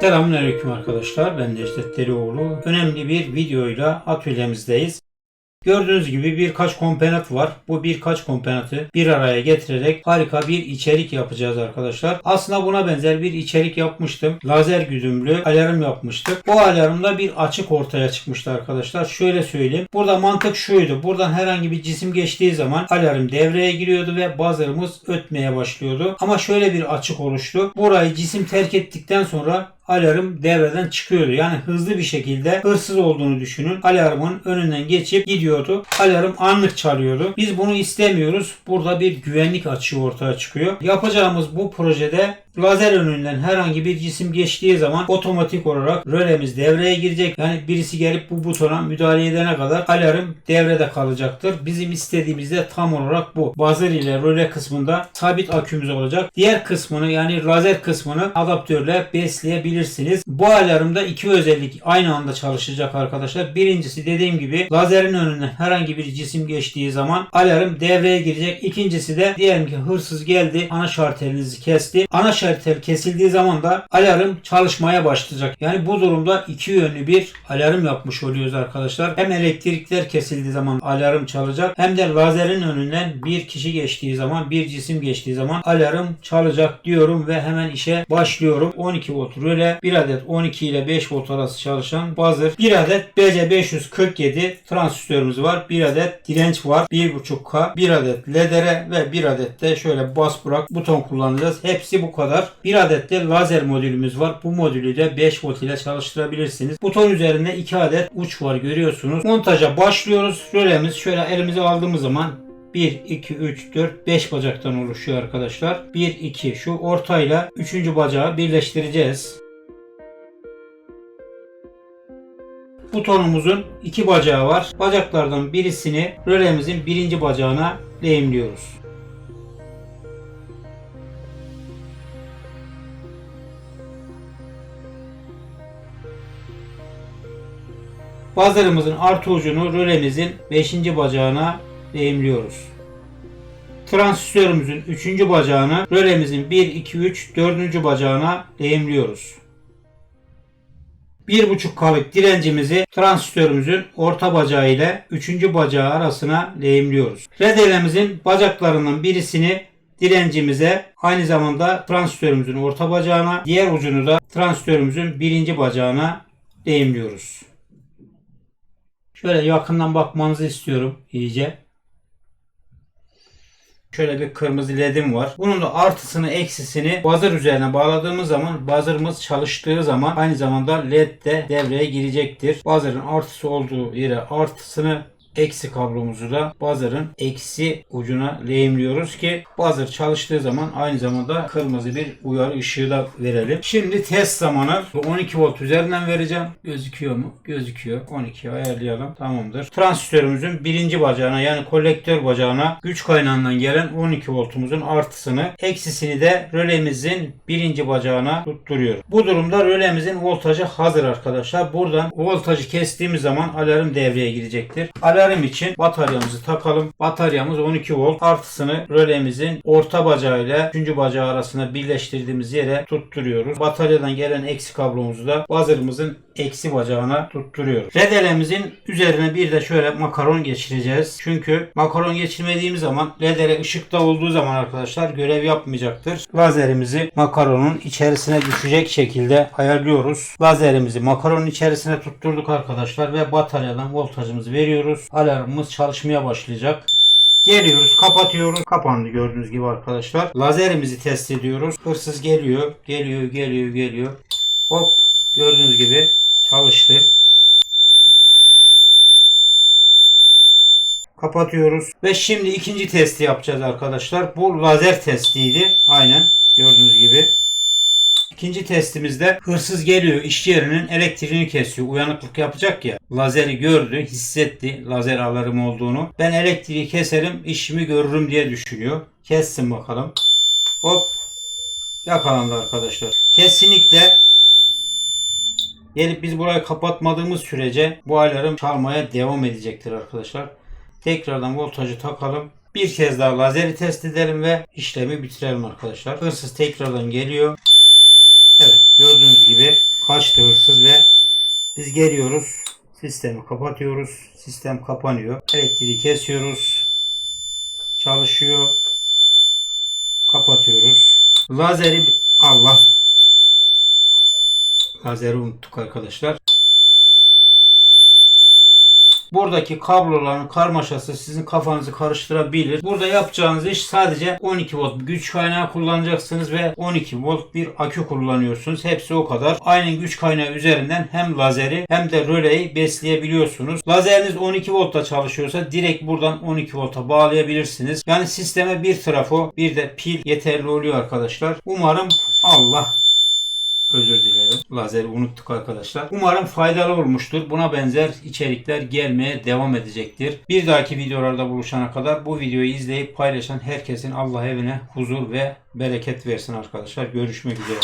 Selamünaleyküm arkadaşlar. Ben Necdet Derioğlu. Önemli bir videoyla atölyemizdeyiz. Gördüğünüz gibi birkaç komponent var. Bu birkaç komponenti bir araya getirerek harika bir içerik yapacağız arkadaşlar. Aslında buna benzer bir içerik yapmıştım. Lazer güdümlü alarm yapmıştık. Bu alarmda bir açık ortaya çıkmıştı arkadaşlar. Şöyle söyleyeyim. Burada mantık şuydu. Buradan herhangi bir cisim geçtiği zaman alarm devreye giriyordu ve buzzer'ımız ötmeye başlıyordu. Ama şöyle bir açık oluştu. Burayı cisim terk ettikten sonra alarm devreden çıkıyordu. Yani hızlı bir şekilde hırsız olduğunu düşünün. Alarmın önünden geçip gidiyordu. Alarm anlık çalıyordu. Biz bunu istemiyoruz. Burada bir güvenlik açığı ortaya çıkıyor. Yapacağımız bu projede lazer önünden herhangi bir cisim geçtiği zaman otomatik olarak rölemiz devreye girecek. Yani birisi gelip bu butona müdahale edene kadar alarm devrede kalacaktır. Bizim istediğimiz de tam olarak bu. Buzzer ile röle kısmında sabit akümüz olacak. Diğer kısmını yani lazer kısmını adaptörle besleyebilirsiniz. Bu alarmda iki özellik aynı anda çalışacak arkadaşlar. Birincisi dediğim gibi lazerin önünden herhangi bir cisim geçtiği zaman alarm devreye girecek. İkincisi de diyelim ki hırsız geldi ana şartelinizi kesti. Ana şartel kesildiği zaman da alarm çalışmaya başlayacak. Yani bu durumda iki yönlü bir alarm yapmış oluyoruz arkadaşlar. Hem elektrikler kesildiği zaman alarm çalacak hem de lazerin önünden bir kişi geçtiği zaman bir cisim geçtiği zaman alarm çalacak diyorum ve hemen işe başlıyorum. 12 volt röle, bir adet 12 ile 5 volt arası çalışan buzzer, bir adet BC547 transistörümüz var. Bir adet direnç var. 1.5K, bir adet ledere ve bir adet de şöyle bas bırak buton kullanacağız. Hepsi bu kadar. Bir adet de lazer modülümüz var. Bu modülü de 5 volt ile çalıştırabilirsiniz. Buton üzerinde 2 adet uç var görüyorsunuz. Montaja başlıyoruz. Rölemiz şöyle elimize aldığımız zaman 1, 2, 3, 4, 5 bacaktan oluşuyor arkadaşlar. 1, 2 şu ortayla 3. bacağı birleştireceğiz. Butonumuzun iki bacağı var. Bacaklardan birisini rölemizin birinci bacağına lehimliyoruz. Buzzer'ımızın artı ucunu rölemizin 5. bacağına lehimliyoruz. Transistörümüzün 3. bacağını rölemizin 1, 2, 3, 4. bacağına lehimliyoruz. 1,5 kalıp direncimizi transistörümüzün orta bacağı ile 3. bacağı arasına lehimliyoruz. Redelemizin bacaklarından birisini direncimize aynı zamanda transistörümüzün orta bacağına diğer ucunu da transistörümüzün birinci bacağına lehimliyoruz. Şöyle yakından bakmanızı istiyorum iyice. Şöyle bir kırmızı ledim var. Bunun da artısını eksisini buzzer üzerine bağladığımız zaman buzzer'ımız çalıştığı zaman aynı zamanda led de devreye girecektir. Buzzer'ın artısı olduğu yere artısını eksi kablomuzu da buzzer'ın eksi ucuna lehimliyoruz ki buzzer çalıştığı zaman aynı zamanda kırmızı bir uyarı ışığı da verelim. Şimdi test zamanı 12 volt üzerinden vereceğim. Gözüküyor mu? Gözüküyor. 12'ye ayarlayalım. Tamamdır. Transistörümüzün birinci bacağına yani kolektör bacağına güç kaynağından gelen 12 voltumuzun artısını eksisini de rölemizin birinci bacağına tutturuyor. Bu durumda rölemizin voltajı hazır arkadaşlar. Buradan voltajı kestiğimiz zaman alarm devreye girecektir. Alarm için bataryamızı takalım. Bataryamız 12 volt. Artısını rölemizin orta bacağı ile 3. bacağı arasına birleştirdiğimiz yere tutturuyoruz. Bataryadan gelen eksi kablomuzu da buzzer'ımızın eksi bacağına tutturuyoruz. Redelemizin üzerine bir de şöyle makaron geçireceğiz. Çünkü makaron geçirmediğimiz zaman ledere ışıkta olduğu zaman arkadaşlar görev yapmayacaktır. Lazerimizi makaronun içerisine düşecek şekilde ayarlıyoruz. Lazerimizi makaronun içerisine tutturduk arkadaşlar ve bataryadan voltajımızı veriyoruz. Alarmımız çalışmaya başlayacak. Geliyoruz, kapatıyoruz. Kapandı gördüğünüz gibi arkadaşlar. Lazerimizi test ediyoruz. Hırsız geliyor, geliyor, geliyor, geliyor. Hop, gördüğünüz gibi çalıştı. Kapatıyoruz. Ve şimdi ikinci testi yapacağız arkadaşlar. Bu lazer testiydi. Aynen gördüğünüz gibi. İkinci testimizde hırsız geliyor iş yerinin elektriğini kesiyor. Uyanıklık yapacak ya. Lazeri gördü, hissetti lazer alarm olduğunu. Ben elektriği keserim, işimi görürüm diye düşünüyor. Kessin bakalım. Hop. Yakalandı arkadaşlar. Kesinlikle gelip biz burayı kapatmadığımız sürece bu alarm çalmaya devam edecektir arkadaşlar. Tekrardan voltajı takalım. Bir kez daha lazeri test edelim ve işlemi bitirelim arkadaşlar. Hırsız tekrardan geliyor. Evet. Gördüğünüz gibi kaçtı hırsız ve biz geliyoruz. Sistemi kapatıyoruz. Sistem kapanıyor. Elektriği kesiyoruz. Çalışıyor. Kapatıyoruz. Lazeri Allah. Lazeri unuttuk arkadaşlar. Buradaki kabloların karmaşası sizin kafanızı karıştırabilir. Burada yapacağınız iş sadece 12 volt güç kaynağı kullanacaksınız ve 12 volt bir akü kullanıyorsunuz. Hepsi o kadar. Aynı güç kaynağı üzerinden hem lazeri hem de röleyi besleyebiliyorsunuz. Lazeriniz 12 voltta çalışıyorsa direkt buradan 12 volta bağlayabilirsiniz. Yani sisteme bir trafo bir de pil yeterli oluyor arkadaşlar. Umarım Allah. Lazeri unuttuk arkadaşlar. Umarım faydalı olmuştur. Buna benzer içerikler gelmeye devam edecektir. Bir dahaki videolarda buluşana kadar bu videoyu izleyip paylaşan herkesin Allah evine huzur ve bereket versin arkadaşlar. Görüşmek üzere.